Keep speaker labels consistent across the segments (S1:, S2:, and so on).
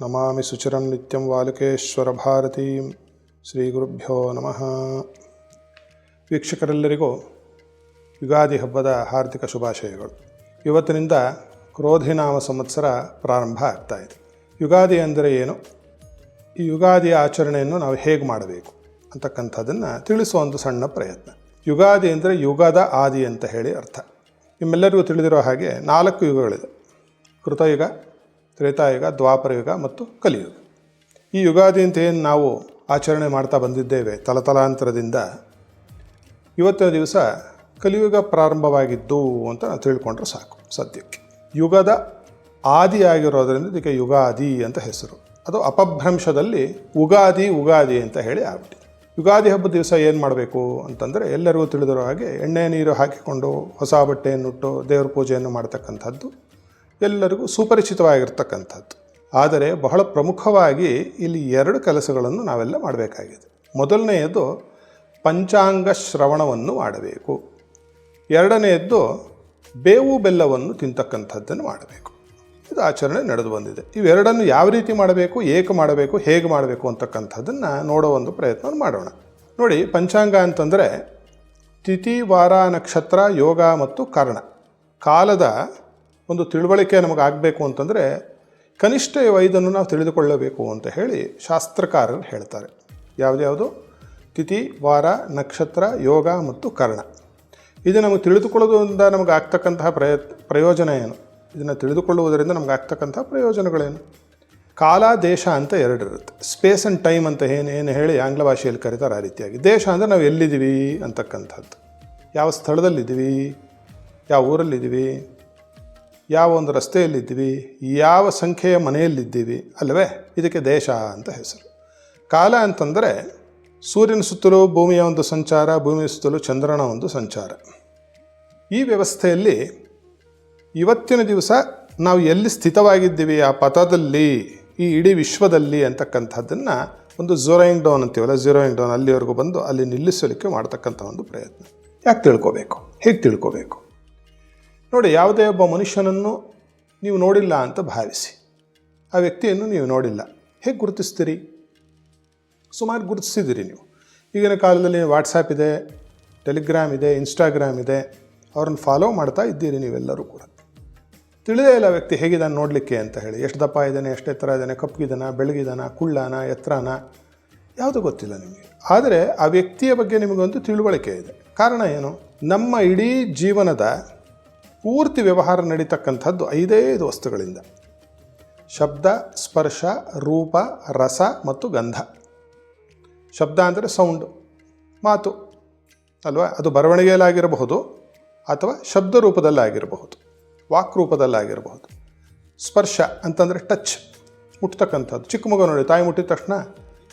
S1: ನಮಾಮಿ ಸುಚಿರಂ ನಿತ್ಯಂ ವಾಲುಕೇಶ್ವರ ಭಾರತೀಂ. ಶ್ರೀ ಗುರುಭ್ಯೋ ನಮಃ. ವೀಕ್ಷಕರೆಲ್ಲರಿಗೂ ಯುಗಾದಿ ಹಬ್ಬದ ಹಾರ್ದಿಕ ಶುಭಾಶಯಗಳು. ಇವತ್ತಿನಿಂದ ಕ್ರೋಧಿನಾಮ ಸಂವತ್ಸರ ಪ್ರಾರಂಭ ಆಗ್ತಾ ಇದೆ. ಯುಗಾದಿ ಅಂದರೆ ಏನು? ಈ ಯುಗಾದಿ ಆಚರಣೆಯನ್ನು ನಾವು ಹೇಗೆ ಮಾಡಬೇಕು ಅಂತಕ್ಕಂಥದ್ದನ್ನು ತಿಳಿಸುವ ಒಂದು ಸಣ್ಣ ಪ್ರಯತ್ನ. ಯುಗಾದಿ ಅಂದರೆ ಯುಗದ ಆದಿ ಅಂತ ಹೇಳಿ ಅರ್ಥ. ನಿಮ್ಮೆಲ್ಲರಿಗೂ ತಿಳಿದಿರೋ ಹಾಗೆ ನಾಲ್ಕು ಯುಗಗಳಿದೆ. ಕೃತಯುಗ, ತ್ರೇತಾಯುಗ, ದ್ವಾಪರಯುಗ ಮತ್ತು ಕಲಿಯುಗ. ಈ ಯುಗಾದಿ ಅಂತ ಏನು ನಾವು ಆಚರಣೆ ಮಾಡ್ತಾ ಬಂದಿದ್ದೇವೆ ತಲತಲಾಂತರದಿಂದ, ಇವತ್ತಿನ ದಿವಸ ಕಲಿಯುಗ ಪ್ರಾರಂಭವಾಗಿದ್ದು ಅಂತ ನಾವು ತಿಳ್ಕೊಂಡ್ರೆ ಸಾಕು ಸದ್ಯಕ್ಕೆ. ಯುಗದ ಆದಿಯಾಗಿರೋದರಿಂದ ಇದಕ್ಕೆ ಯುಗಾದಿ ಅಂತ ಹೆಸರು. ಅದು ಅಪಭ್ರಂಶದಲ್ಲಿ ಉಗಾದಿ ಉಗಾದಿ ಅಂತ ಹೇಳಿ ಆಗ್ಬಿಟ್ಟಿದೆ. ಯುಗಾದಿ ಹಬ್ಬದ ದಿವಸ ಏನು ಮಾಡಬೇಕು ಅಂತಂದರೆ ಎಲ್ಲರಿಗೂ ತಿಳಿದಿರೋ ಹಾಗೆ ಎಣ್ಣೆ ನೀರು ಹಾಕಿಕೊಂಡು ಹೊಸ ಬಟ್ಟೆಯನ್ನುಟ್ಟು ದೇವ್ರ ಪೂಜೆಯನ್ನು ಮಾಡ್ತಕ್ಕಂಥದ್ದು ಎಲ್ಲರಿಗೂ ಸುಪರಿಚಿತವಾಗಿರ್ತಕ್ಕಂಥದ್ದು. ಆದರೆ ಬಹಳ ಪ್ರಮುಖವಾಗಿ ಇಲ್ಲಿ ಎರಡು ಕೆಲಸಗಳನ್ನು ನಾವೆಲ್ಲ ಮಾಡಬೇಕಾಗಿದೆ. ಮೊದಲನೆಯದು ಪಂಚಾಂಗ ಶ್ರವಣವನ್ನು ಮಾಡಬೇಕು. ಎರಡನೆಯದ್ದು ಬೇವು ಬೆಲ್ಲವನ್ನು ತಿಂತಕ್ಕಂಥದ್ದನ್ನು ಮಾಡಬೇಕು. ಇದು ಆಚರಣೆ ನಡೆದು ಬಂದಿದೆ. ಇವೆರಡನ್ನು ಯಾವ ರೀತಿ ಮಾಡಬೇಕು, ಏಕೆ ಮಾಡಬೇಕು, ಹೇಗೆ ಮಾಡಬೇಕು ಅಂತಕ್ಕಂಥದ್ದನ್ನು ನೋಡೋ ಒಂದು ಪ್ರಯತ್ನ ಮಾಡೋಣ. ನೋಡಿ, ಪಂಚಾಂಗ ಅಂತಂದರೆ ತಿಥಿ, ವಾರ, ನಕ್ಷತ್ರ, ಯೋಗ ಮತ್ತು ಕರ್ಣ. ಕಾಲದ ಒಂದು ತಿಳುವಳಿಕೆ ನಮಗೆ ಆಗಬೇಕು ಅಂತಂದರೆ ಕನಿಷ್ಠ ಐದನ್ನು ನಾವು ತಿಳಿದುಕೊಳ್ಳಬೇಕು ಅಂತ ಹೇಳಿ ಶಾಸ್ತ್ರಕಾರರು ಹೇಳ್ತಾರೆ. ಯಾವುದ್ಯಾವುದು ತಿಥಿ, ವಾರ, ನಕ್ಷತ್ರ, ಯೋಗ ಮತ್ತು ಕರ್ಣ. ಇದು ನಮಗೆ ತಿಳಿದುಕೊಳ್ಳೋದ್ರಿಂದ ನಮಗೆ ಆಗ್ತಕ್ಕಂತಹ ಪ್ರಯ ಪ್ರಯೋಜನ ಏನು? ಇದನ್ನು ತಿಳಿದುಕೊಳ್ಳುವುದರಿಂದ ನಮ್ಗೆ ಆಗ್ತಕ್ಕಂಥ ಪ್ರಯೋಜನಗಳೇನು? ಕಾಲ, ದೇಶ ಅಂತ ಎರಡು ಇರುತ್ತೆ. ಸ್ಪೇಸ್ ಆ್ಯಂಡ್ ಟೈಮ್ ಅಂತ ಏನು ಏನು ಹೇಳಿ ಆಂಗ್ಲ ಭಾಷೆಯಲ್ಲಿ ಕರೀತಾರೆ ಆ ರೀತಿಯಾಗಿ. ದೇಶ ಅಂದರೆ ನಾವು ಎಲ್ಲಿದ್ದೀವಿ ಅಂತಕ್ಕಂಥದ್ದು. ಯಾವ ಸ್ಥಳದಲ್ಲಿದ್ದೀವಿ? ಯಾವ ಊರಲ್ಲಿದ್ದೀವಿ? ಯಾವ ಒಂದು ರಸ್ತೆಯಲ್ಲಿದ್ದೀವಿ ಯಾವ ಸಂಖ್ಯೆಯ ಮನೆಯಲ್ಲಿದ್ದೀವಿ ಅಲ್ಲವೇ? ಇದಕ್ಕೆ ದೇಶ ಅಂತ ಹೆಸರು. ಕಾಲ ಅಂತಂದರೆ ಸೂರ್ಯನ ಸುತ್ತಲೂ ಭೂಮಿಯ ಒಂದು ಸಂಚಾರ, ಭೂಮಿಯ ಸುತ್ತಲೂ ಚಂದ್ರನ ಒಂದು ಸಂಚಾರ. ಈ ವ್ಯವಸ್ಥೆಯಲ್ಲಿ ಇವತ್ತಿನ ದಿವಸ ನಾವು ಎಲ್ಲಿ ಸ್ಥಿತವಾಗಿದ್ದೀವಿ, ಆ ಪಥದಲ್ಲಿ, ಈ ಇಡೀ ವಿಶ್ವದಲ್ಲಿ ಅಂತಕ್ಕಂಥದ್ದನ್ನು ಒಂದು ಝೀರೋಯಿಂಗ್ ಡೌನ್ ಅಂತೀವಲ್ಲ ಝೀರೋಯಿಂಗ್ ಡೌನ್ ಅಲ್ಲಿವರೆಗೂ ಬಂದು ಅಲ್ಲಿ ನಿಲ್ಲಿಸಲಿಕ್ಕೆ ಮಾಡ್ತಕ್ಕಂಥ ಒಂದು ಪ್ರಯತ್ನ. ಯಾಕೆ ತಿಳ್ಕೋಬೇಕು? ಹೇಗೆ ತಿಳ್ಕೋಬೇಕು? ನೋಡಿ, ಯಾವುದೇ ಒಬ್ಬ ಮನುಷ್ಯನನ್ನು ನೀವು ನೋಡಿಲ್ಲ ಅಂತ ಭಾವಿಸಿ, ಆ ವ್ಯಕ್ತಿಯನ್ನು ನೀವು ನೋಡಿಲ್ಲ. ಹೇಗೆ ಗುರುತಿಸ್ತೀರಿ? ಸುಮಾರು ಗುರುತಿಸಿದ್ದೀರಿ ನೀವು. ಈಗಿನ ಕಾಲದಲ್ಲಿ ವಾಟ್ಸಾಪ್ ಇದೆ ಟೆಲಿಗ್ರಾಮ್ ಇದೆ ಇನ್ಸ್ಟಾಗ್ರಾಮ್ ಇದೆ, ಅವ್ರನ್ನ ಫಾಲೋ ಮಾಡ್ತಾ ಇದ್ದೀರಿ ನೀವೆಲ್ಲರೂ ಕೂಡ. ತಿಳಿದೇ ಇಲ್ಲ ವ್ಯಕ್ತಿ ಹೇಗಿದ್ದಾನೆ ನೋಡಲಿಕ್ಕೆ ಅಂತ ಹೇಳಿ. ಎಷ್ಟು ದಪ್ಪ ಇದ್ದಾನೆ, ಎಷ್ಟು ಎತ್ತರ ಇದ್ದಾನೆ ಕಪ್ಪಗಿದ್ದಾನ ಬೆಳಗಿದಾನ ಕುಳ್ಳಾನ ಎತ್ತರನ ಯಾವುದು ಗೊತ್ತಿಲ್ಲ ನಿಮಗೆ. ಆದರೆ ಆ ವ್ಯಕ್ತಿಯ ಬಗ್ಗೆ ನಿಮಗೊಂದು ತಿಳುವಳಿಕೆ ಇದೆ. ಕಾರಣ ಏನು? ನಮ್ಮ ಇಡೀ ಜೀವನದ ಪೂರ್ತಿ ವ್ಯವಹಾರ ನಡೀತಕ್ಕಂಥದ್ದು ಐದೇ ವಸ್ತುಗಳಿಂದ. ಶಬ್ದ, ಸ್ಪರ್ಶ, ರೂಪ, ರಸ ಮತ್ತು ಗಂಧ. ಶಬ್ದ ಅಂದರೆ ಸೌಂಡು, ಮಾತು. ಅಲ್ವಾ? ಅದು ಬರವಣಿಗೆಯಲ್ಲಾಗಿರಬಹುದು ಅಥವಾ ಶಬ್ದ ರೂಪದಲ್ಲಾಗಿರಬಹುದು, ವಾಕ್ ರೂಪದಲ್ಲಾಗಿರಬಹುದು. ಸ್ಪರ್ಶ ಅಂತಂದರೆ ಟಚ್, ಮುಟ್ತಕ್ಕಂಥದ್ದು. ಚಿಕ್ಕ ಮಗು ನೋಡಿ, ತಾಯಿ ಮುಟ್ಟಿದ ತಕ್ಷಣ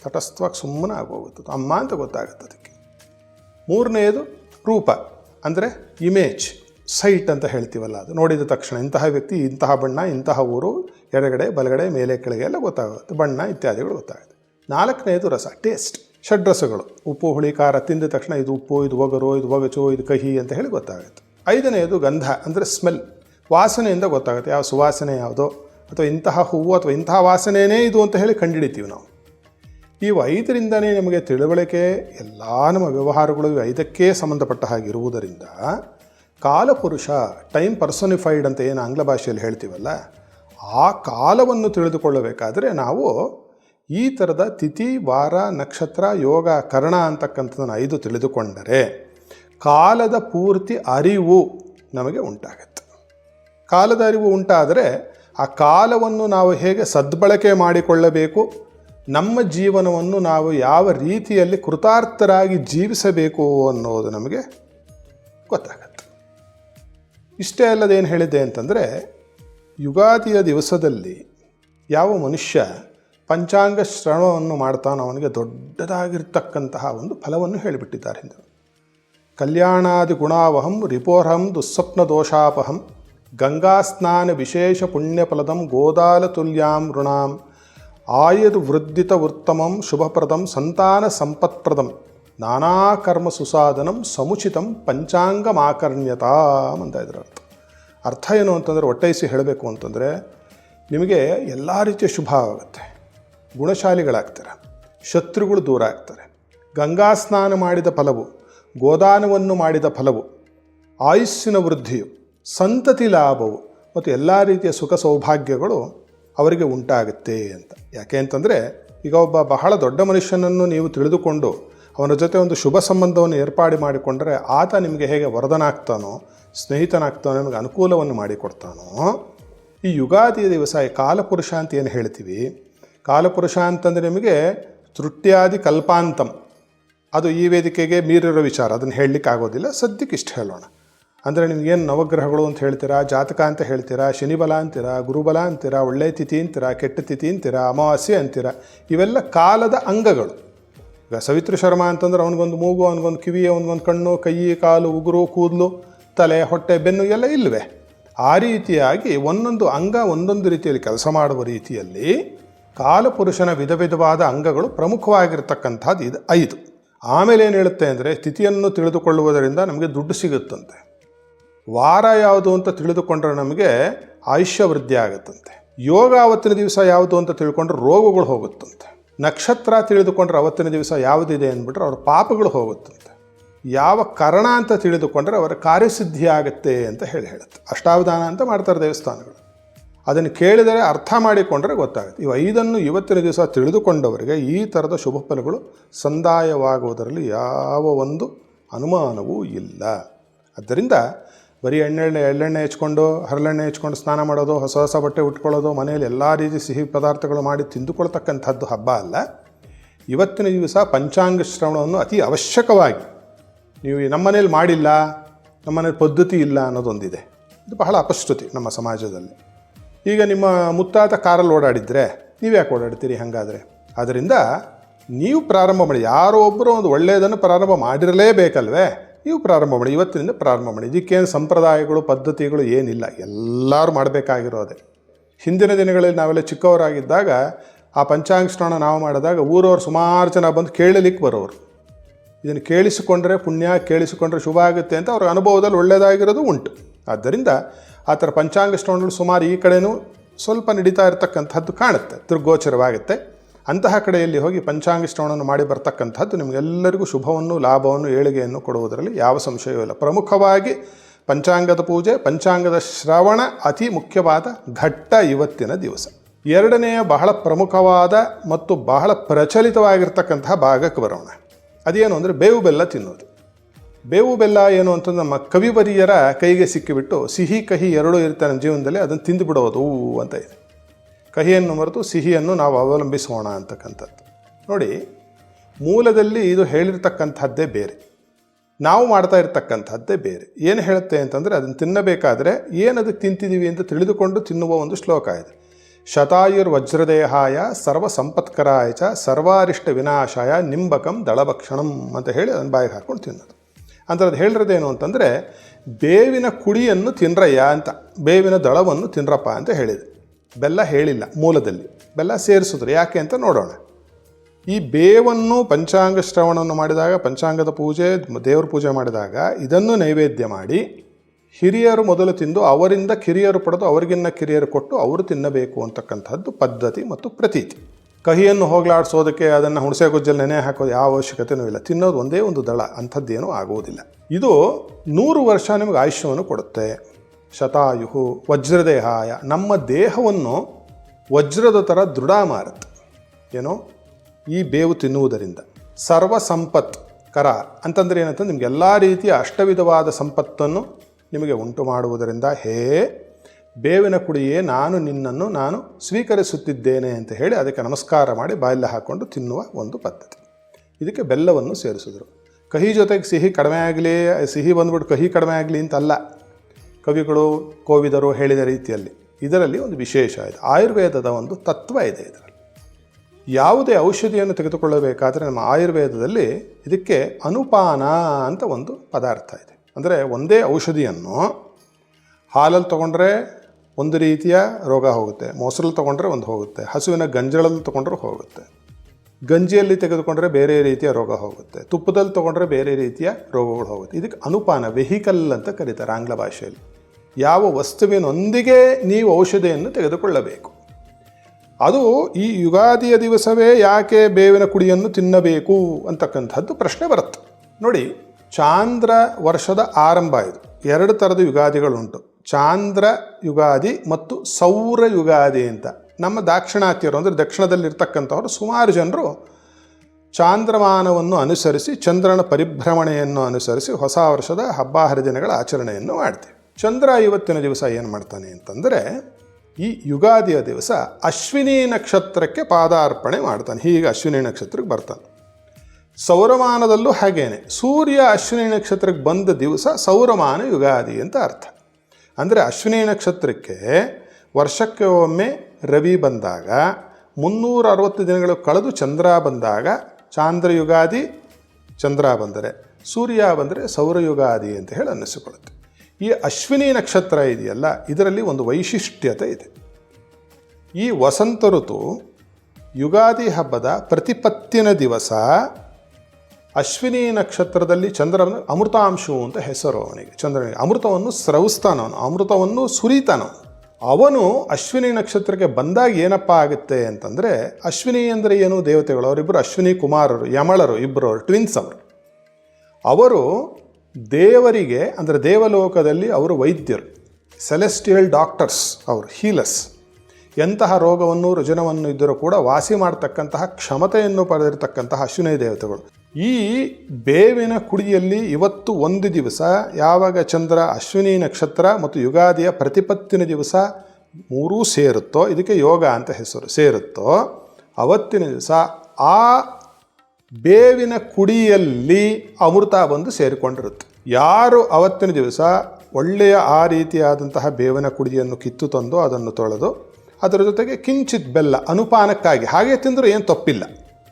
S1: ತಟಸ್ಥವಾಗಿ ಸುಮ್ಮನೆ ಆಗೋಗುತ್ತೆ ಅಮ್ಮ ಅಂತ ಗೊತ್ತಾಗುತ್ತೆ ಅದಕ್ಕೆ. ಮೂರನೆಯದು ರೂಪ, ಅಂದರೆ ಇಮೇಜ್ ಸೈಟ್ ಅಂತ ಹೇಳ್ತೀವಲ್ಲ, ಅದು ನೋಡಿದ ತಕ್ಷಣ ಇಂತಹ ವ್ಯಕ್ತಿ, ಇಂತಹ ಬಣ್ಣ, ಇಂತಹ ಊರು, ಎಡಗಡೆ, ಬಲಗಡೆ, ಮೇಲೆ, ಕೆಳಗೆ ಎಲ್ಲ ಗೊತ್ತಾಗುತ್ತೆ. ಬಣ್ಣ ಇತ್ಯಾದಿಗಳು ಗೊತ್ತಾಗುತ್ತೆ. ನಾಲ್ಕನೇದು ರಸ, ಟೇಸ್ಟ್. ಷಡ್ರಸಗಳು ಉಪ್ಪು, ಹುಳಿ, ಖಾರ ತಿಂದ ತಕ್ಷಣ ಇದು ಉಪ್ಪು, ಇದು ಒಗರು, ಇದು ಒಗಚು, ಇದು ಕಹಿ ಅಂತ ಹೇಳಿ ಗೊತ್ತಾಗುತ್ತೆ. ಐದನೆಯದು ಗಂಧ, ಅಂದರೆ ಸ್ಮೆಲ್ ವಾಸನೆಯಿಂದ ಗೊತ್ತಾಗುತ್ತೆ. ಯಾವ ಸುವಾಸನೆ ಯಾವುದೋ, ಅಥವಾ ಇಂತಹ ಹೂವು, ಅಥವಾ ಇಂತಹ ವಾಸನೆಯೇ ಇದು ಅಂತ ಹೇಳಿ ಕಂಡಿಡಿತೀವಿ ನಾವು. ಇವು ಐದರಿಂದನೇ ನಮಗೆ ತಿಳುವಳಿಕೆ, ಎಲ್ಲ ನಮ್ಮ ವ್ಯವಹಾರಗಳು ಐದಕ್ಕೇ ಸಂಬಂಧಪಟ್ಟ ಹಾಗಿರುವುದರಿಂದ ಕಾಲಪುರುಷ ಟೈಮ್ ಪರ್ಸನಿಫೈಡ್ ಅಂತ ಏನು ಆಂಗ್ಲ ಭಾಷೆಯಲ್ಲಿ ಹೇಳ್ತೀವಲ್ಲ, ಆ ಕಾಲವನ್ನು ತಿಳಿದುಕೊಳ್ಳಬೇಕಾದರೆ ನಾವು ಈ ಥರದ ತಿಥಿ, ವಾರ, ನಕ್ಷತ್ರ, ಯೋಗ, ಕರ್ಣ ಅಂತಕ್ಕಂಥದ್ದನ್ನು ಐದು ತಿಳಿದುಕೊಂಡರೆ ಕಾಲದ ಪೂರ್ತಿ ಅರಿವು ನಮಗೆ ಉಂಟಾಗತ್ತೆ. ಕಾಲದ ಅರಿವು ಉಂಟಾದರೆ ಆ ಕಾಲವನ್ನು ನಾವು ಹೇಗೆ ಸದ್ಬಳಕೆ ಮಾಡಿಕೊಳ್ಳಬೇಕು, ನಮ್ಮ ಜೀವನವನ್ನು ನಾವು ಯಾವ ರೀತಿಯಲ್ಲಿ ಕೃತಾರ್ಥರಾಗಿ ಜೀವಿಸಬೇಕು ಅನ್ನೋದು ನಮಗೆ ಗೊತ್ತಾಗತ್ತೆ. ಇಷ್ಟೇ ಅಲ್ಲದೆ ಏನು ಹೇಳಿದ್ದೆ ಅಂತಂದರೆ, ಯುಗಾದಿಯ ದಿವಸದಲ್ಲಿ ಯಾವ ಮನುಷ್ಯ ಪಂಚಾಂಗ ಶ್ರವಣವನ್ನು ಮಾಡ್ತಾನೋ ಅವನಿಗೆ ದೊಡ್ಡದಾಗಿರ್ತಕ್ಕಂತಹ ಒಂದು ಫಲವನ್ನು ಹೇಳಿಬಿಟ್ಟಿದ್ದಾರೆ ಹಿಂದೆ. ಕಲ್ಯಾಣಾದಿ ಗುಣಾವಹಂ, ರಿಪೋರ್ಹಂ ದುಸ್ವಪ್ನ ದೋಷಾಪಹಂ ಗಂಗಾಸ್ನಾನ ವಿಶೇಷ ಪುಣ್ಯಫಲದಂ, ಗೋದಾಲ ತುಲ್ಯಾಂ ಋಣಾಂ ಆಯುರ್ವೃದ್ಧಿತ ಉತ್ತಮಂ, ಶುಭಪ್ರದಂ, ಸಂತಾನ ಸಂಪತ್ಪ್ರದಂ ನಾನಾ ಕರ್ಮ ಸುಸಾಧನಂ ಸಮುಚಿತಂ ಪಂಚಾಂಗಮಾಕರ್ಣ್ಯತಾಂ ಅಂತ ಇದ್ರ ಅರ್ಥ. ಅರ್ಥ ಏನು ಅಂತಂದರೆ ಒಟ್ಟೈಸಿ ಹೇಳಬೇಕು ಅಂತಂದರೆ ನಿಮಗೆ ಎಲ್ಲ ರೀತಿಯ ಶುಭ ಆಗುತ್ತೆ. ಗುಣಶಾಲಿಗಳಾಗ್ತಾರೆ. ಶತ್ರುಗಳು ದೂರ ಆಗ್ತಾರೆ. ಗಂಗಾ ಸ್ನಾನ ಮಾಡಿದ ಫಲವು, ಗೋದಾನವನ್ನು ಮಾಡಿದ ಫಲವು, ಆಯುಸ್ಸಿನ ವೃದ್ಧಿಯು, ಸಂತತಿ ಲಾಭವು ಮತ್ತು ಎಲ್ಲ ರೀತಿಯ ಸುಖ ಸೌಭಾಗ್ಯಗಳು ಅವರಿಗೆ ಉಂಟಾಗುತ್ತೆ ಅಂತ. ಯಾಕೆ ಅಂತಂದರೆ ಈಗ ಒಬ್ಬ ಬಹಳ ದೊಡ್ಡ ಮನುಷ್ಯನನ್ನು ನೀವು ತಿಳಿದುಕೊಂಡು ಅವನ ಜೊತೆ ಒಂದು ಶುಭ ಸಂಬಂಧವನ್ನು ಏರ್ಪಾಡು ಮಾಡಿಕೊಂಡರೆ ಆತ ನಿಮಗೆ ಹೇಗೆ ವರದನಾಗ್ತಾನೋ, ಸ್ನೇಹಿತನಾಗ್ತಾನೋ, ನಿಮಗೆ ಅನುಕೂಲವನ್ನು ಮಾಡಿಕೊಡ್ತಾನೋ, ಈ ಯುಗಾದಿಯ ದಿವಸ ಈ ಕಾಲಪುರುಷ ಅಂತ ಏನು ಹೇಳ್ತೀವಿ? ಕಾಲಪುರುಷ ಅಂತಂದರೆ ನಿಮಗೆ ತೃಟ್ಯಾದಿ ಕಲ್ಪಾಂತಂ. ಅದು ಈ ವೇದಿಕೆಗೆ ಮೀರಿರೋ ವಿಚಾರ, ಅದನ್ನು ಹೇಳಲಿಕ್ಕೆ ಆಗೋದಿಲ್ಲ, ಸದ್ಯಕ್ಕೆ ಇಷ್ಟು ಹೇಳೋಣ. ಅಂದರೆ ನಿಮಗೇನು ನವಗ್ರಹಗಳು ಅಂತ ಹೇಳ್ತೀರಾ, ಜಾತಕ ಅಂತ ಹೇಳ್ತೀರಾ, ಶನಿಬಲ ಅಂತೀರಾ, ಗುರುಬಲ ಅಂತೀರಾ, ಒಳ್ಳೆಯ ತಿಥಿ ಅಂತೀರಾ, ಕೆಟ್ಟ ತಿಥಿ ಅಂತೀರಾ, ಅಮಾವಾಸ್ಯೆ ಅಂತೀರಾ, ಇವೆಲ್ಲ ಕಾಲದ ಅಂಗಗಳು. ಈಗ ಸವಿತ್ರ ಶರ್ಮ ಅಂತಂದ್ರೆ ಅವನಿಗೊಂದು ಮೂಗು, ಅವನಿಗೊಂದು ಕಿವಿ ಅವನಿಗೊಂದು ಕಣ್ಣು ಕೈ ಕಾಲು, ಉಗುರು, ಕೂದಲು, ತಲೆ, ಹೊಟ್ಟೆ, ಬೆನ್ನು ಎಲ್ಲ ಇಲ್ಲವೇ? ಆ ರೀತಿಯಾಗಿ ಒಂದೊಂದು ಅಂಗ, ಒಂದೊಂದು ರೀತಿಯಲ್ಲಿ ಕೆಲಸ ಮಾಡುವ ರೀತಿಯಲ್ಲಿ ಕಾಲಪುರುಷನ ವಿಧ ವಿಧವಾದ ಅಂಗಗಳು ಪ್ರಮುಖವಾಗಿರ್ತಕ್ಕಂಥದ್ದು ಇದು, ಐದು. ಆಮೇಲೆ ಏನು ಹೇಳುತ್ತೆ ಅಂದರೆ ಸ್ಥಿತಿಯನ್ನು ತಿಳಿದುಕೊಳ್ಳುವುದರಿಂದ ನಮಗೆ ದುಡ್ಡು ಸಿಗುತ್ತಂತೆ. ವಾರ ಯಾವುದು ಅಂತ ತಿಳಿದುಕೊಂಡ್ರೆ ನಮಗೆ ಆಯುಷ್ಯ ವೃದ್ಧಿ ಆಗುತ್ತಂತೆ. ಯೋಗ ಅವತ್ತಿನ ದಿವಸ ಯಾವುದು ಅಂತ ತಿಳ್ಕೊಂಡ್ರೆ ರೋಗಗಳು ಹೋಗುತ್ತಂತೆ. ನಕ್ಷತ್ರ ತಿಳಿದುಕೊಂಡ್ರೆ ಅವತ್ತಿನ ದಿವಸ ಯಾವುದಿದೆ ಅಂದ್ಬಿಟ್ರೆ ಅವ್ರ ಪಾಪಗಳು ಹೋಗುತ್ತಂತೆ. ಯಾವ ಕರಣ ಅಂತ ತಿಳಿದುಕೊಂಡ್ರೆ ಅವರ ಕಾರ್ಯಸಿದ್ಧಿ ಆಗುತ್ತೆ ಅಂತ ಹೇಳಿ ಹೇಳುತ್ತೆ. ಅಷ್ಟಾವಧಾನ ಅಂತ ಮಾಡ್ತಾರೆ ದೇವಸ್ಥಾನಗಳು. ಅದನ್ನು ಕೇಳಿದರೆ ಅರ್ಥ ಮಾಡಿಕೊಂಡ್ರೆ ಗೊತ್ತಾಗುತ್ತೆ. ಇವು ಐದನ್ನು ಇವತ್ತಿನ ದಿವಸ ತಿಳಿದುಕೊಂಡವರಿಗೆ ಈ ಥರದ ಶುಭ ಫಲಗಳು ಸಂದಾಯವಾಗುವುದರಲ್ಲಿ ಯಾವ ಒಂದು ಅನುಮಾನವೂ ಇಲ್ಲ. ಆದ್ದರಿಂದ ಬರೀ ಎಣ್ಣೆಣ್ಣೆ ಎಳ್ಳೆಣ್ಣೆ ಹೆಚ್ಕೊಂಡು, ಹರಳೆಣ್ಣೆ ಹೆಚ್ಕೊಂಡು ಸ್ನಾನ ಮಾಡೋದು, ಹೊಸ ಹೊಸ ಬಟ್ಟೆ ಉಟ್ಕೊಳ್ಳೋದು, ಮನೆಯಲ್ಲಿ ಎಲ್ಲ ರೀತಿ ಸಿಹಿ ಪದಾರ್ಥಗಳು ಮಾಡಿ ತಿಂದುಕೊಳ್ತಕ್ಕಂಥದ್ದು ಹಬ್ಬ ಅಲ್ಲ. ಇವತ್ತಿನ ದಿವಸ ಪಂಚಾಂಗ ಶ್ರವಣವನ್ನು ಅತಿ ಅವಶ್ಯಕವಾಗಿ ನೀವು ನಮ್ಮನೇಲಿ ಮಾಡಿಲ್ಲ ನಮ್ಮನೇಲಿ ಪದ್ಧತಿ ಇಲ್ಲ ಅನ್ನೋದೊಂದಿದೆ. ಇದು ಬಹಳ ಅಪಶ್ರುತಿ ನಮ್ಮ ಸಮಾಜದಲ್ಲಿ. ಈಗ ನಿಮ್ಮ ಮುತ್ತಾತ ಕಾರಲ್ಲಿ ಓಡಾಡಿದರೆ ನೀವು ಯಾಕೆ ಓಡಾಡ್ತೀರಿ ಹಾಗಾದರೆ? ಆದ್ದರಿಂದ ನೀವು ಪ್ರಾರಂಭ ಮಾಡಿ, ಯಾರೋ ಒಬ್ಬರು ಒಂದು ಒಳ್ಳೆಯದನ್ನು ಪ್ರಾರಂಭ ಮಾಡಿರಲೇಬೇಕಲ್ವೇ ನೀವು ಪ್ರಾರಂಭ ಮಾಡಿ, ಇವತ್ತಿನಿಂದ ಪ್ರಾರಂಭ ಮಾಡಿ. ಇದಕ್ಕೇನು ಸಂಪ್ರದಾಯಗಳು, ಪದ್ಧತಿಗಳು ಏನಿಲ್ಲ. ಎಲ್ಲರೂ ಮಾಡಬೇಕಾಗಿರೋದೆ. ಹಿಂದಿನ ದಿನಗಳಲ್ಲಿ ನಾವೆಲ್ಲ ಚಿಕ್ಕವರಾಗಿದ್ದಾಗ ಆ ಪಂಚಾಂಗ ಸ್ನಾನ ನಾವು ಮಾಡಿದಾಗ ಊರವ್ರು ಸುಮಾರು ಜನ ಬಂದು ಕೇಳಲಿಕ್ಕೆ ಬರೋರು. ಇದನ್ನು ಕೇಳಿಸಿಕೊಂಡ್ರೆ ಪುಣ್ಯ, ಕೇಳಿಸಿಕೊಂಡ್ರೆ ಶುಭ ಆಗುತ್ತೆ ಅಂತ ಅವ್ರ ಅನುಭವದಲ್ಲಿ ಒಳ್ಳೆಯದಾಗಿರೋದು ಉಂಟು. ಆದ್ದರಿಂದ ಆ ಥರ ಪಂಚಾಂಗ ಸ್ನಾನಗಳು ಸುಮಾರು ಈ ಕಡೆನೂ ಸ್ವಲ್ಪ ನಡೀತಾ ಇರತಕ್ಕಂಥದ್ದು ಕಾಣುತ್ತೆ. ದುರ್ಗೋಚರವಾಗುತ್ತೆ. ಅಂತಹ ಕಡೆಯಲ್ಲಿ ಹೋಗಿ ಪಂಚಾಂಗ ಶ್ರವಣವನ್ನು ಮಾಡಿ ಬರ್ತಕ್ಕಂಥದ್ದು ನಿಮಗೆಲ್ಲರಿಗೂ ಶುಭವನ್ನು, ಲಾಭವನ್ನು, ಏಳಿಗೆಯನ್ನು ಕೊಡುವುದರಲ್ಲಿ ಯಾವ ಸಂಶಯವೂ ಇಲ್ಲ. ಪ್ರಮುಖವಾಗಿ ಪಂಚಾಂಗದ ಪೂಜೆ, ಪಂಚಾಂಗದ ಶ್ರವಣ ಅತಿ ಮುಖ್ಯವಾದ ಘಟ್ಟ ಇವತ್ತಿನ ದಿವಸ. ಎರಡನೆಯ ಬಹಳ ಪ್ರಮುಖವಾದ ಮತ್ತು ಬಹಳ ಪ್ರಚಲಿತವಾಗಿರ್ತಕ್ಕಂತಹ ಭಾಗಕ್ಕೆ ಬರೋಣ. ಅದೇನು ಅಂದರೆ ಬೇವು ಬೆಲ್ಲ ತಿನ್ನೋದು. ಬೇವು ಬೆಲ್ಲ ಏನು ಅಂತಂದ್ರೆ ನಮ್ಮ ಕವಿವರಿಯರ ಕೈಗೆ ಸಿಕ್ಕಿಬಿಟ್ಟು ಸಿಹಿ ಕಹಿ ಎರಡೂ ನಮ್ಮ ಜೀವನದಲ್ಲಿ, ಅದನ್ನು ತಿಂದುಬಿಡೋದು ಅಂತ ಇದೆ. ಕಹಿಯನ್ನು ಮರೆತು ಸಿಹಿಯನ್ನು ನಾವು ಅವಲಂಬಿಸೋಣ ಅಂತಕ್ಕಂಥದ್ದು. ನೋಡಿ, ಮೂಲದಲ್ಲಿ ಇದು ಹೇಳಿರ್ತಕ್ಕಂಥದ್ದೇ ಬೇರೆ. ನಾವು ಮಾಡ್ತಾ ಇರ್ತಕ್ಕಂಥದ್ದೇ ಬೇರೆ. ಏನು ಹೇಳುತ್ತೆ ಅಂತಂದರೆ ಅದನ್ನು ತಿನ್ನಬೇಕಾದ್ರೆ ಏನು ಅದಕ್ಕೆ ತಿಂತಿದ್ದೀವಿ ಅಂತ ತಿಳಿದುಕೊಂಡು ತಿನ್ನುವ ಒಂದು ಶ್ಲೋಕ ಇದೆ. ಶತಾಯುರ್ ವಜ್ರದೇಹಾಯ ಸರ್ವ ಸಂಪತ್ಕರಾಯ ಚ ಸರ್ವಾರಿಷ್ಟ ವಿನಾಶಾಯ ನಿಂಬಕಂ ದಳಭಕ್ಷಣಂ ಅಂತ ಹೇಳಿ ಅದನ್ನು ಬಾಯಿಗೆ ಹಾಕ್ಕೊಂಡು ತಿನ್ನೋದು. ಅಂದರೆ ಅದು ಹೇಳಿರೋದೇನು ಅಂತಂದರೆ ಬೇವಿನ ಕುಡಿಯನ್ನು ತಿನ್ರಯ್ಯ ಅಂತ, ಬೇವಿನ ದಳವನ್ನು ತಿನ್ರಪ್ಪ ಅಂತ ಹೇಳಿದೆ. ಬೆಲ್ಲ ಹೇಳಿಲ್ಲ ಮೂಲದಲ್ಲಿ. ಬೆಲ್ಲ ಸೇರಿಸಿದ್ರು. ಯಾಕೆ ಅಂತ ನೋಡೋಣ. ಈ ಬೇವನ್ನು ಪಂಚಾಂಗ ಶ್ರವಣವನ್ನು ಮಾಡಿದಾಗ, ಪಂಚಾಂಗದ ಪೂಜೆ, ದೇವರ ಪೂಜೆ ಮಾಡಿದಾಗ ಇದನ್ನು ನೈವೇದ್ಯ ಮಾಡಿ, ಹಿರಿಯರು ಮೊದಲು ತಿಂದು ಅವರಿಂದ ಕಿರಿಯರು ಪಡೆದು ಅವರಿಗಿನ್ನ ಕಿರಿಯರು ಕೊಟ್ಟು ಅವರು ತಿನ್ನಬೇಕು ಅಂತಕ್ಕಂಥದ್ದು ಪದ್ಧತಿ ಮತ್ತು ಪ್ರತೀತಿ. ಕಹಿಯನ್ನು ಹೋಗಲಾಡಿಸೋದಕ್ಕೆ ಅದನ್ನು ಹುಣಸೆ ಗೊಜ್ಜಲ್ಲಿ ನೆನೆ ಹಾಕೋದು ಯಾವ ಅವಶ್ಯಕತೆಯೂ ಇಲ್ಲ. ತಿನ್ನೋದು ಒಂದೇ ಒಂದು ದಳ. ಅಂಥದ್ದೇನೂ ಆಗುವುದಿಲ್ಲ ಇದು ನೂರು ವರ್ಷ ನಿಮಗೆ ಆಯುಷ್ಯವನ್ನು ಕೊಡುತ್ತೆ. ಶತಾಯು ವಜ್ರದೇಹಾಯ. ನಮ್ಮ ದೇಹವನ್ನು ವಜ್ರದ ಥರ ದೃಢ ಮಾರುತ್ತೆ ಏನೋ? ಈ ಬೇವು ತಿನ್ನುವುದರಿಂದ. ಸರ್ವ ಸಂಪತ್ ಕರ ಅಂತಂದರೆ ಏನಂತ? ನಿಮ್ಗೆ ಎಲ್ಲ ರೀತಿಯ ಅಷ್ಟವಿಧವಾದ ಸಂಪತ್ತನ್ನು ನಿಮಗೆ ಉಂಟು ಮಾಡುವುದರಿಂದ, ಹೇ, ಬೇವಿನ ಕುಡಿಯೇ ನಾನು ನಿನ್ನನ್ನು ನಾನು ಸ್ವೀಕರಿಸುತ್ತಿದ್ದೇನೆ ಅಂತ ಹೇಳಿ ಅದಕ್ಕೆ ನಮಸ್ಕಾರ ಮಾಡಿ ಬಾಯಲ್ಲಿ ಹಾಕ್ಕೊಂಡು ತಿನ್ನುವ ಒಂದು ಪದ್ಧತಿ. ಇದಕ್ಕೆ ಬೆಲ್ಲವನ್ನು ಸೇರಿಸಿದರು. ಕಹಿ ಜೊತೆಗೆ ಸಿಹಿ ಕಡಿಮೆ ಆಗಲಿ, ಸಿಹಿ ಬಂದ್ಬಿಟ್ಟು ಕಹಿ ಕಡಿಮೆ ಆಗಲಿ ಅಂತಲ್ಲ. ಕವಿಗಳು, ಕೋವಿದರು ಹೇಳಿದ ರೀತಿಯಲ್ಲಿ ಇದರಲ್ಲಿ ಒಂದು ವಿಶೇಷ ಇದೆ. ಆಯುರ್ವೇದದ ಒಂದು ತತ್ವ ಇದೆ ಇದರಲ್ಲಿ. ಯಾವುದೇ ಔಷಧಿಯನ್ನು ತೆಗೆದುಕೊಳ್ಳಬೇಕಾದರೆ ನಮ್ಮ ಆಯುರ್ವೇದದಲ್ಲಿ ಇದಕ್ಕೆ ಅನುಪಾನ ಅಂತ ಒಂದು ಪದಾರ್ಥ ಇದೆ. ಅಂದರೆ ಒಂದೇ ಔಷಧಿಯನ್ನು ಹಾಲಲ್ಲಿ ತೊಗೊಂಡ್ರೆ ಒಂದು ರೀತಿಯ ರೋಗ ಹೋಗುತ್ತೆ, ಮೊಸರಲ್ಲಿ ತೊಗೊಂಡ್ರೆ ಒಂದು ಹೋಗುತ್ತೆ, ಹಸುವಿನ ಗಂಜಲಲ್ಲಿ ತೊಗೊಂಡ್ರೆ ಹೋಗುತ್ತೆ, ಗಂಜಿಯಲ್ಲಿ ತೆಗೆದುಕೊಂಡ್ರೆ ಬೇರೆ ರೀತಿಯ ರೋಗ ಹೋಗುತ್ತೆ, ತುಪ್ಪದಲ್ಲಿ ತೊಗೊಂಡ್ರೆ ಬೇರೆ ರೀತಿಯ ರೋಗಗಳು ಹೋಗುತ್ತೆ. ಇದಕ್ಕೆ ಅನುಪಾನ, ವೆಹಿಕಲ್ ಅಂತ ಕರೀತಾರೆ ಆಂಗ್ಲ ಭಾಷೆಯಲ್ಲಿ. ಯಾವ ವಸ್ತುವಿನೊಂದಿಗೆ ನೀವು ಔಷಧಿಯನ್ನು ತೆಗೆದುಕೊಳ್ಳಬೇಕು? ಅದು ಈ ಯುಗಾದಿಯ ದಿವಸವೇ ಯಾಕೆ ಬೇವಿನ ಕುಡಿಯನ್ನು ತಿನ್ನಬೇಕು ಅಂತಕ್ಕಂಥದ್ದು ಪ್ರಶ್ನೆ ಬರುತ್ತೆ. ನೋಡಿ, ಚಾಂದ್ರ ವರ್ಷದ ಆರಂಭ ಇದು. ಎರಡು ಥರದ ಯುಗಾದಿಗಳುಂಟು. ಚಾಂದ್ರ ಯುಗಾದಿ ಮತ್ತು ಸೌರ ಯುಗಾದಿ ಅಂತ. ನಮ್ಮ ದಾಕ್ಷಿಣಾತ್ಯರು ಅಂದರೆ ದಕ್ಷಿಣದಲ್ಲಿರ್ತಕ್ಕಂಥವ್ರು ಸುಮಾರು ಜನರು ಚಾಂದ್ರಮಾನವನ್ನು ಅನುಸರಿಸಿ, ಚಂದ್ರನ ಪರಿಭ್ರಮಣೆಯನ್ನು ಅನುಸರಿಸಿ ಹೊಸ ವರ್ಷದ ಹಬ್ಬ ಹರಿದಿನಗಳ ಆಚರಣೆಯನ್ನು ಮಾಡ್ತೀವಿ. ಚಂದ್ರ ಇವತ್ತಿನ ದಿವಸ ಏನು ಮಾಡ್ತಾನೆ ಅಂತಂದರೆ ಈ ಯುಗಾದಿಯ ದಿವಸ ಅಶ್ವಿನಿ ನಕ್ಷತ್ರಕ್ಕೆ ಪಾದಾರ್ಪಣೆ ಮಾಡ್ತಾನೆ. ಹೀಗೆ ಅಶ್ವಿನಿ ನಕ್ಷತ್ರಕ್ಕೆ ಬರ್ತಾನೆ. ಸೌರಮಾನದಲ್ಲೂ ಹಾಗೇನೆ. ಸೂರ್ಯ ಅಶ್ವಿನಿ ನಕ್ಷತ್ರಕ್ಕೆ ಬಂದ ದಿವಸ ಸೌರಮಾನ ಯುಗಾದಿ ಅಂತ ಅರ್ಥ. ಅಂದರೆ ಅಶ್ವಿನಿ ನಕ್ಷತ್ರಕ್ಕೆ ವರ್ಷಕ್ಕೆ ಒಮ್ಮೆ ರವಿ ಬಂದಾಗ ಮುನ್ನೂರ ಅರವತ್ತು ದಿನಗಳು ಕಳೆದು ಚಂದ್ರ ಬಂದಾಗ ಚಾಂದ್ರ ಯುಗಾದಿ ಚಂದ್ರ ಬಂದರೆ, ಸೂರ್ಯ ಬಂದರೆ ಸೌರಯುಗಾದಿ ಅಂತ ಹೇಳಿ ಅನ್ನಿಸಿಕೊಳ್ಳುತ್ತೆ. ಈ ಅಶ್ವಿನಿ ನಕ್ಷತ್ರ ಇದೆಯಲ್ಲ, ಇದರಲ್ಲಿ ಒಂದು ವೈಶಿಷ್ಟ್ಯತೆ ಇದೆ. ಈ ವಸಂತ ಋತು ಯುಗಾದಿ ಹಬ್ಬದ ಪ್ರತಿಪತ್ತಿನ ದಿವಸ ಅಶ್ವಿನಿ ನಕ್ಷತ್ರದಲ್ಲಿ ಚಂದ್ರನ ಅಮೃತಾಂಶು ಅಂತ ಹೆಸರು ಅವನಿಗೆ. ಚಂದ್ರನಿಗೆ ಅಮೃತವನ್ನು ಸ್ರವಿಸ್ತಾನವನು ಅಮೃತವನ್ನು ಸುರಿತಾನವನು ಅವನು. ಅಶ್ವಿನಿ ನಕ್ಷತ್ರಕ್ಕೆ ಬಂದಾಗ ಏನಪ್ಪ ಆಗುತ್ತೆ ಅಂತಂದರೆ, ಅಶ್ವಿನಿ ಅಂದರೆ ಏನು ದೇವತೆಗಳು? ಅವರಿಬ್ಬರು ಅಶ್ವಿನಿ ಕುಮಾರರು, ಯಮಳರು ಇಬ್ಬರು ಟ್ವಿನ್ಸ್ ಅವರು. ಅವರು ದೇವರಿಗೆ, ಅಂದರೆ ದೇವಲೋಕದಲ್ಲಿ ಅವರು ವೈದ್ಯರು ಸೆಲೆಸ್ಟಿಯಲ್ ಡಾಕ್ಟರ್ಸ್ ಅವರು ಹೀಲಸ್ ಎಂತಹ ರೋಗವನ್ನು ರುಜನವನ್ನು ಇದ್ದರೂ ಕೂಡ ವಾಸಿ ಮಾಡತಕ್ಕಂತಹ ಕ್ಷಮತೆಯನ್ನು ಪಡೆದಿರತಕ್ಕಂತಹ ಅಶ್ವಿನಿ ದೇವತೆಗಳು ಈ ಬೇವಿನ ಕುಡಿಯಲ್ಲಿ ಇವತ್ತು ಒಂದು ದಿವಸ, ಯಾವಾಗ ಚಂದ್ರ ಅಶ್ವಿನಿ ನಕ್ಷತ್ರ ಮತ್ತು ಯುಗಾದಿಯ ಪ್ರತಿಪತ್ತಿನ ದಿವಸ ಮೂರೂ ಸೇರುತ್ತೋ, ಇದಕ್ಕೆ ಯೋಗ ಅಂತ ಹೆಸರು ಸೇರುತ್ತೋ, ಅವತ್ತಿನ ದಿವಸ ಆ ಬೇವಿನ ಕುಡಿಯಲ್ಲಿ ಅಮೃತ ಬಂದು ಸೇರಿಕೊಂಡಿರುತ್ತೆ. ಯಾರು ಅವತ್ತಿನ ದಿವಸ ಒಳ್ಳೆಯ ಆ ರೀತಿಯಾದಂತಹ ಬೇವಿನ ಕುಡಿಯನ್ನು ಕಿತ್ತು ತಂದು ಅದನ್ನು ತೊಳೆದು, ಅದರ ಜೊತೆಗೆ ಕಿಂಚಿತ್ ಬೆಲ್ಲ, ಅನುಪಾನಕ್ಕಾಗಿ, ಹಾಗೆ ತಿಂದರೂ ಏನು ತಪ್ಪಿಲ್ಲ.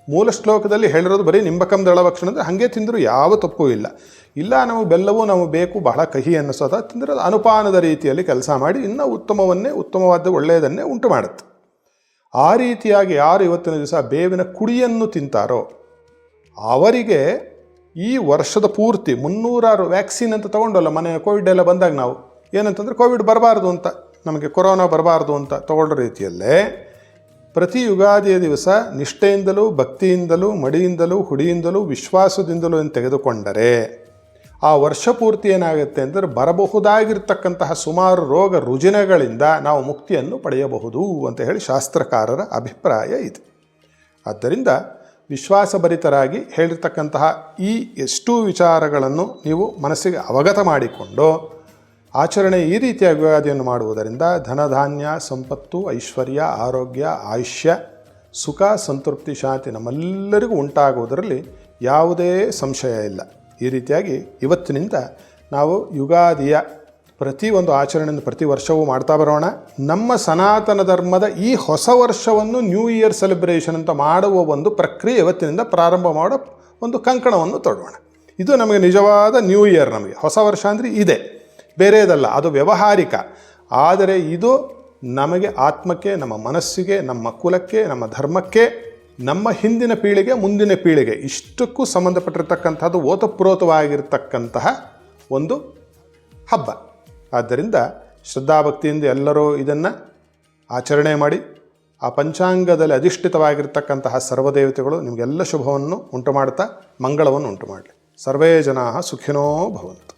S1: ಮೂಲ ಶ್ಲೋಕದಲ್ಲಿ ಹೇಳಿರೋದು ಬರೀ ನಿಂಬಕಂ ದಳಭಕ್ಷಣ ಅಂದರೆ ಹಾಗೆ ತಿಂದರೂ ಯಾವ ತಪ್ಪು ಇಲ್ಲ. ಇಲ್ಲ ನಮಗೆ ಬೆಲ್ಲವೂ ನಮಗೆ ಬೇಕು, ಬಹಳ ಕಹಿ ಅನ್ನಿಸೋದ ತಿಂದರೆ ಅದು ಅನುಪಾನದ ರೀತಿಯಲ್ಲಿ ಕೆಲಸ ಮಾಡಿ ಇನ್ನೂ ಉತ್ತಮವನ್ನೇ, ಉತ್ತಮವಾದ ಒಳ್ಳೆಯದನ್ನೇ ಉಂಟು ಮಾಡುತ್ತೆ. ಆ ರೀತಿಯಾಗಿ ಯಾರು ಇವತ್ತಿನ ದಿವಸ ಬೇವಿನ ಕುಡಿಯನ್ನು ತಿಂತಾರೋ ಅವರಿಗೆ ಈ ವರ್ಷದ ಪೂರ್ತಿ ಮುನ್ನೂರಾರು ವ್ಯಾಕ್ಸಿನ್ ಅಂತ ತೊಗೊಂಡಲ್ಲ ಮನೆ ಕೋವಿಡ್ ಎಲ್ಲ ಬಂದಾಗ ನಾವು. ಏನಂತಂದರೆ ಕೋವಿಡ್ ಬರಬಾರ್ದು ಅಂತ. ನಮಗೆ ಕೊರೋನಾ ಬರಬಾರ್ದು ಅಂತ ತಗೊಳ್ಳೋ ರೀತಿಯಲ್ಲೇ ಪ್ರತಿ ಯುಗಾದಿಯ ದಿವಸ ನಿಷ್ಠೆಯಿಂದಲೂ, ಭಕ್ತಿಯಿಂದಲೂ, ಮಡಿಯಿಂದಲೂ, ಹುಡಿಯಿಂದಲೂ, ವಿಶ್ವಾಸದಿಂದಲೂ ತೆಗೆದುಕೊಂಡರೆ ಆ ವರ್ಷ ಪೂರ್ತಿ ಏನಾಗುತ್ತೆ ಅಂದರೆ ಬರಬಹುದಾಗಿರ್ತಕ್ಕಂತಹ ಸುಮಾರು ರೋಗ ರುಜಿನಗಳಿಂದ ನಾವು ಮುಕ್ತಿಯನ್ನು ಪಡೆಯಬಹುದು ಅಂತ ಹೇಳಿ ಶಾಸ್ತ್ರಕಾರರ ಅಭಿಪ್ರಾಯ ಇದೆ. ಆದ್ದರಿಂದ ವಿಶ್ವಾಸಭರಿತರಾಗಿ ಹೇಳಿರ್ತಕ್ಕಂತಹ ಈ ಎಷ್ಟು ವಿಚಾರಗಳನ್ನು ನೀವು ಮನಸ್ಸಿಗೆ ಅವಗತ ಮಾಡಿಕೊಂಡು ಆಚರಣೆ ಈ ರೀತಿಯ ಯುಗಾದಿಯನ್ನು ಮಾಡುವುದರಿಂದ ಧನಧಾನ್ಯ, ಸಂಪತ್ತು, ಐಶ್ವರ್ಯ, ಆರೋಗ್ಯ, ಆಯುಷ್ಯ, ಸುಖ, ಸಂತೃಪ್ತಿ, ಶಾಂತಿ ನಮ್ಮೆಲ್ಲರಿಗೂ ಉಂಟಾಗುವುದರಲ್ಲಿ ಯಾವುದೇ ಸಂಶಯ ಇಲ್ಲ. ಈ ರೀತಿಯಾಗಿ ಇವತ್ತಿನಿಂದ ನಾವು ಯುಗಾದಿಯ ಪ್ರತಿ ಒಂದು ಆಚರಣೆಯನ್ನು ಪ್ರತಿ ವರ್ಷವೂ ಮಾಡ್ತಾ ಬರೋಣ. ನಮ್ಮ ಸನಾತನ ಧರ್ಮದ ಈ ಹೊಸ ವರ್ಷವನ್ನು ನ್ಯೂ ಇಯರ್ ಸೆಲೆಬ್ರೇಷನ್ ಅಂತ ಮಾಡುವ ಒಂದು ಪ್ರಕ್ರಿಯೆ ಇವತ್ತಿನಿಂದ ಪ್ರಾರಂಭ ಮಾಡೋ ಒಂದು ಕಂಕಣವನ್ನು ತೊಡೋಣ. ಇದು ನಮಗೆ ನಿಜವಾದ ನ್ಯೂ ಇಯರ್ ನಮಗೆ. ಹೊಸ ವರ್ಷ ಅಂದರೆ ಇದೆ. ಬೇರೆದಲ್ಲ, ಅದು ವ್ಯವಹಾರಿಕ. ಆದರೆ ಇದು ನಮಗೆ ಆತ್ಮಕ್ಕೆ, ನಮ್ಮ ಮನಸ್ಸಿಗೆ, ನಮ್ಮ ಕುಲಕ್ಕೆ, ನಮ್ಮ ಧರ್ಮಕ್ಕೆ, ನಮ್ಮ ಹಿಂದಿನ ಪೀಳಿಗೆ, ಮುಂದಿನ ಪೀಳಿಗೆ ಇಷ್ಟಕ್ಕೂ ಸಂಬಂಧಪಟ್ಟಿರ್ತಕ್ಕಂಥದ್ದು ಓತಪ್ರೋತವಾಗಿರ್ತಕ್ಕಂತಹ ಒಂದು ಹಬ್ಬ. ಆದ್ದರಿಂದ ಶ್ರದ್ಧಾಭಕ್ತಿಯಿಂದ ಎಲ್ಲರೂ ಇದನ್ನು ಆಚರಣೆ ಮಾಡಿ, ಆ ಪಂಚಾಂಗದಲ್ಲಿ ಅಧಿಷ್ಠಿತವಾಗಿರ್ತಕ್ಕಂತಹ ಸರ್ವದೇವತೆಗಳು ನಿಮಗೆಲ್ಲ ಶುಭವನ್ನು ಉಂಟು ಮಾಡ್ತಾ ಮಂಗಳವನ್ನು ಉಂಟು ಮಾಡಲಿ ಸರ್ವೇ ಜನಾಹ ಸುಖಿನೋ ಭವಂತು.